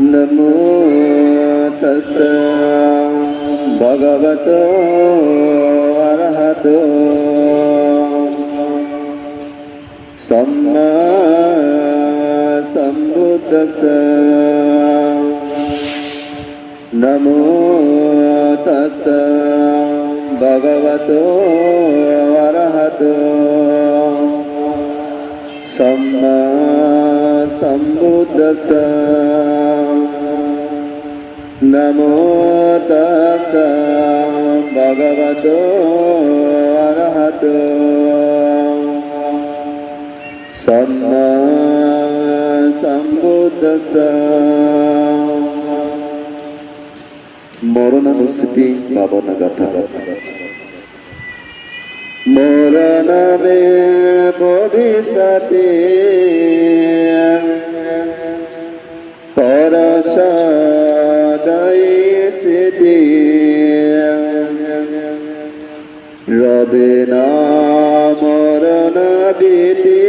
नमो तस् भगवतो अरहतो सम्मा सम्बुद्धस् नमो तस् भगवतो अरहतो सम्मा सम्बुद्धस् නමෝ තස් භගවතෝ අරහතෝ සම්මා සම්බුද්දස්ස මරණ මුසිති බවන ගතව මරණ වේ බෝධිසතේ রবে না মরণ বিতি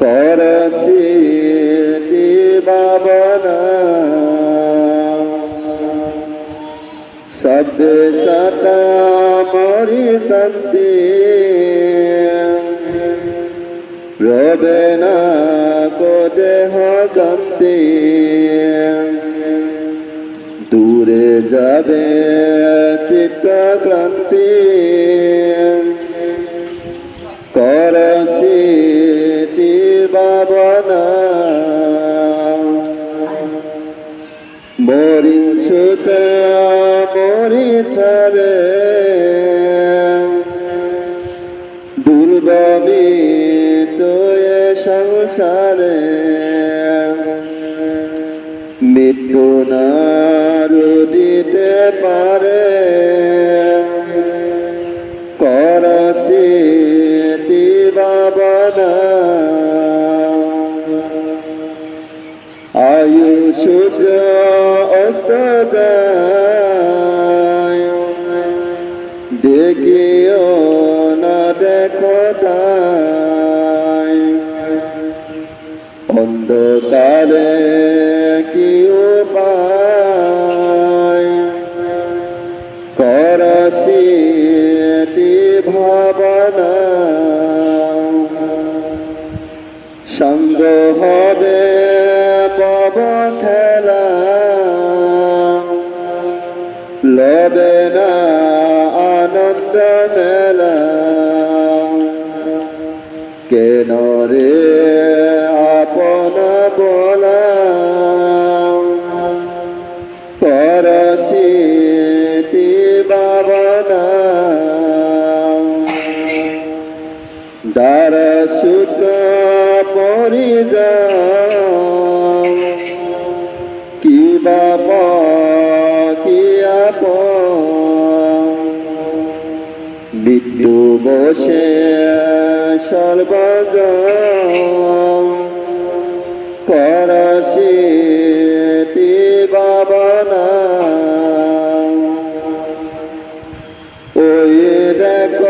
করশিতি বাবনা সব সতা মরি শান্তি। রবে না কো দেহ দূরে যাবে চিত্ত ক্রান্তি কেন মৃত্যু বসে সর্বজ করশিতি বাবনা দেখ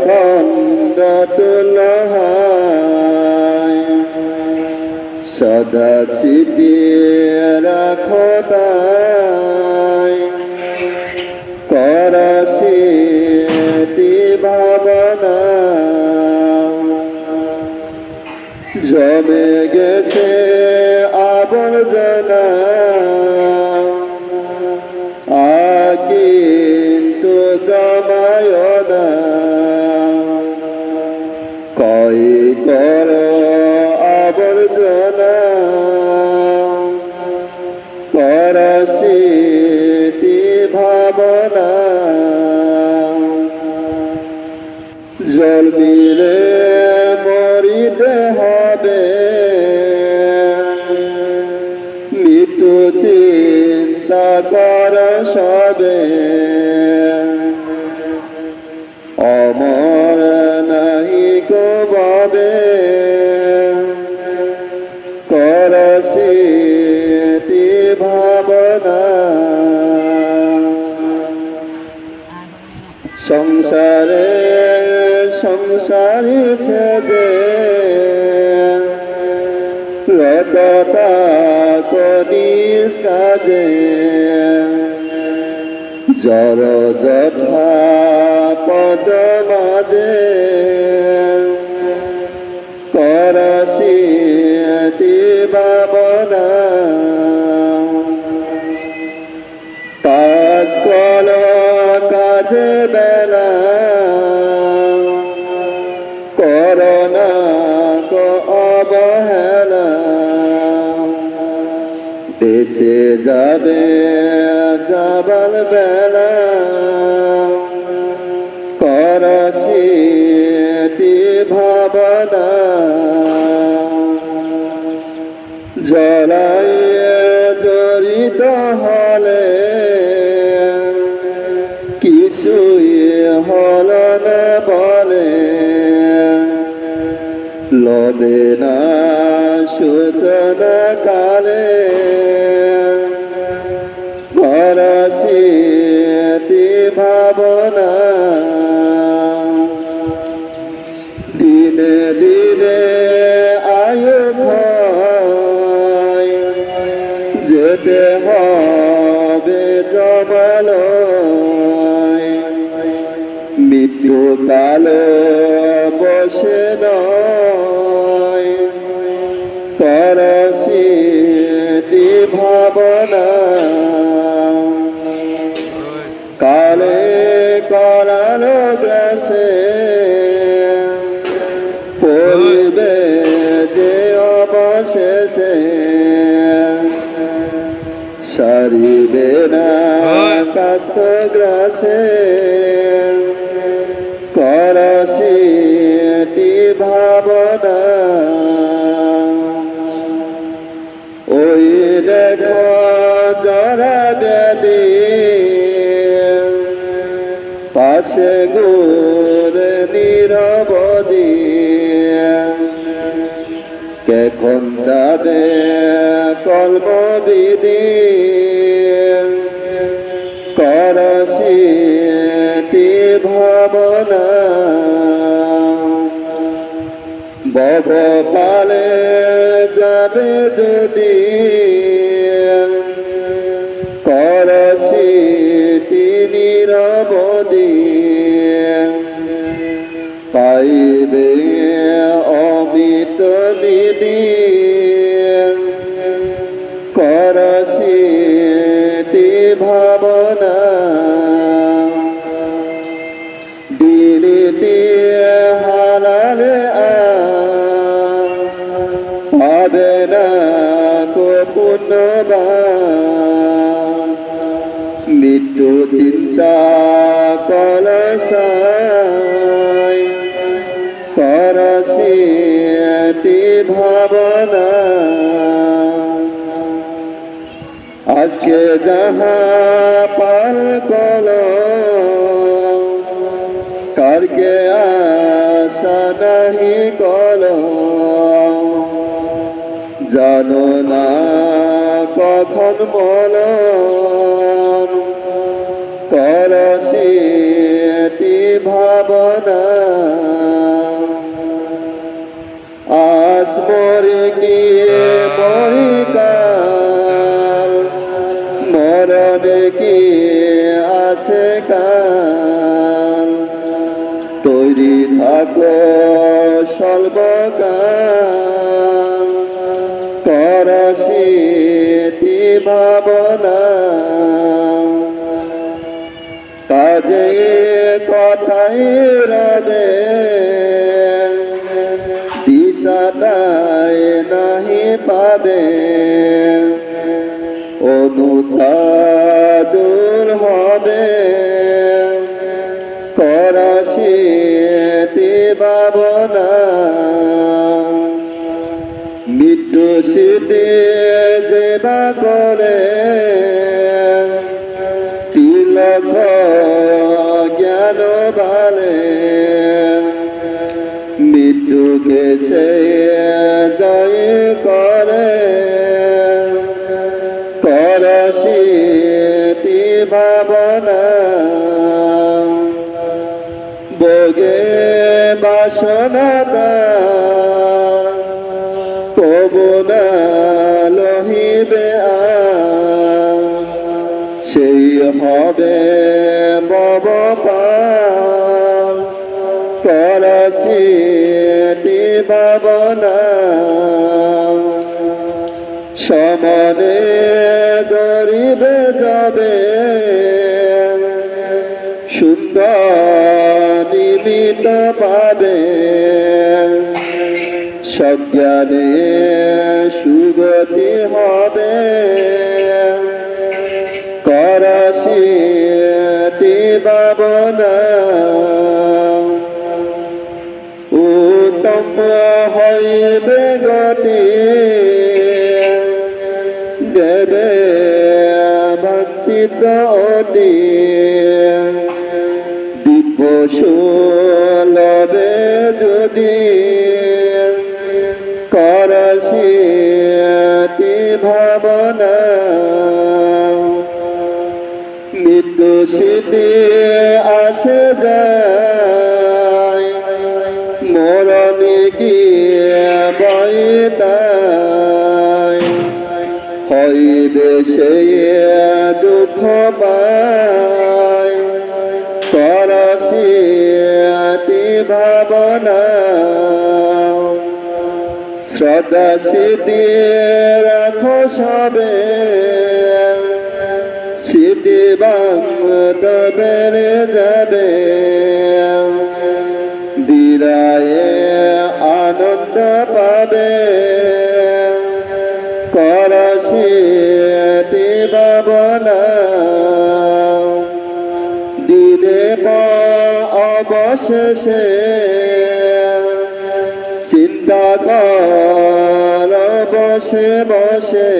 খন্ড তুলহায় সদা স্মৃতি রাখো তাই। করশিতি ভাবনা। জমে গেছে ববে। ভাবনা। সংসারে সংসারী সেজে। রততা কনিস কাজে। জর পদ মাঝে করসি দিবাবনা কাজ কল কাজে বেলা। করোনা কো অবহেলা। বেঁচে যাবে যাবাল বেলা। লবে সূচনা কালে ভরসি ভাবনা অবশেষে সারিবে না কাস্ত গ্রাসে। করসি ভাবনা। ওই দেখো জরা ব্যাধি পাশে গোরে নিরবধি কেখন যাবে কল্প বিধি করসি ভাবনা। বব পালে যাবে যদি। করসি তিনি মৃত্যু চিন্তা কলসায় করসি ভাবনা। আজকে যাহা পাল কল, কারকে আশা নাহি কল। জানো না কখন মল। ভাবনা। মরে গিয়ে মরিকাল মরণে কি আসে কাল তৈরি থাকো সর্বকাল। করসি ভাবনা রবে দিশাটাই নাহি পাবে। অনুতাদুর হবে। করসি ভাবনা মৃত্যু স্মৃতি যেবা করে সে জয় করে করসি ভাবনা। বগে বাসনা ভাবনা সমনে দরিবে যাবে। সুন্দর নিমিত পাবে। সজ্ঞানে সুগতি হবে। করসি ভাবনা উত্তম হইবে গতি দেবে বাঞ্ছিত অতি দিব্য সুলভে যদি করসি ভাবনা মৃত্যু স্মৃতি আসে যায় সে দুঃখ পায় করসি ভাবনা শ্রদ্ধা সিদ্ধি রাখো সবে। স্মৃতি বাংত বেড়ে যাবে। অবশেষে চিন্তা কর বসে বসে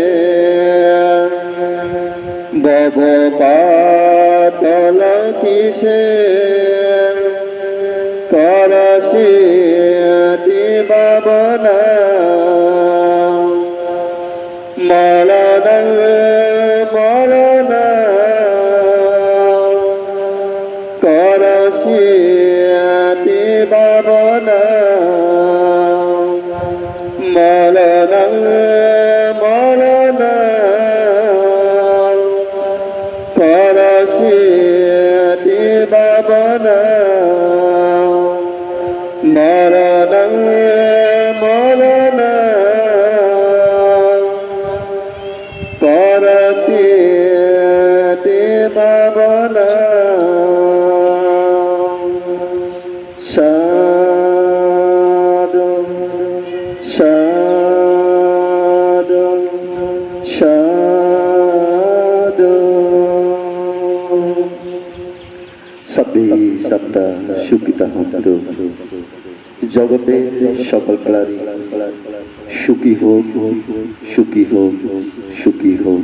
বব পাতল কিসে করসি মরণ মরণ করসি ভাবনা মরণ মরণ করসি ভাবনা মরণ মরণ করসি সকল সুখী হোক সুখী হোক সুখী হোক।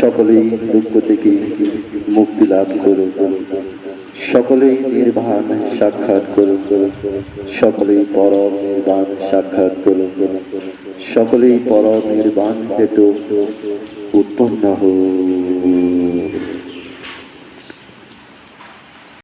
সকলেই দুঃখ থেকে মুক্তি লাভ করুক। সকলেই নির্বাণ সাক্ষাৎ করুক। সকলেই পরম নির্বাণ সাক্ষাৎ করুক। সকলেই পরম নির্বাণ হেতু উৎপন্ন হোক।